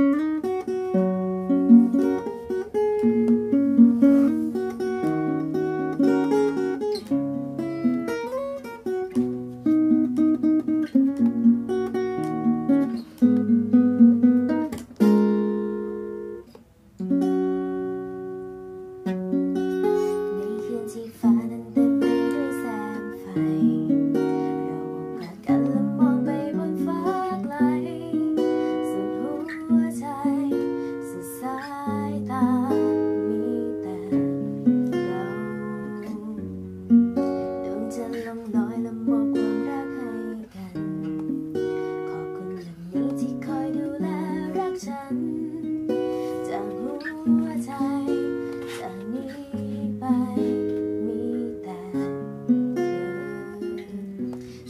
Música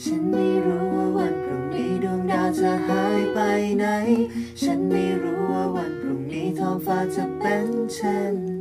ฉันไม่รู้ว่าวันพรุ่งนี้ดวงดาวจะหายไปไหน ฉันไม่รู้ว่าวันพรุ่งนี้ท้องฟ้าจะเป็นเช่น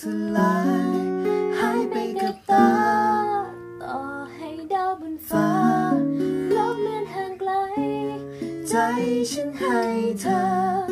สลายหายไปกับตา ต่อให้ดาวบนฟ้าลบเลือนห่างไกล ใจฉันให้เธอ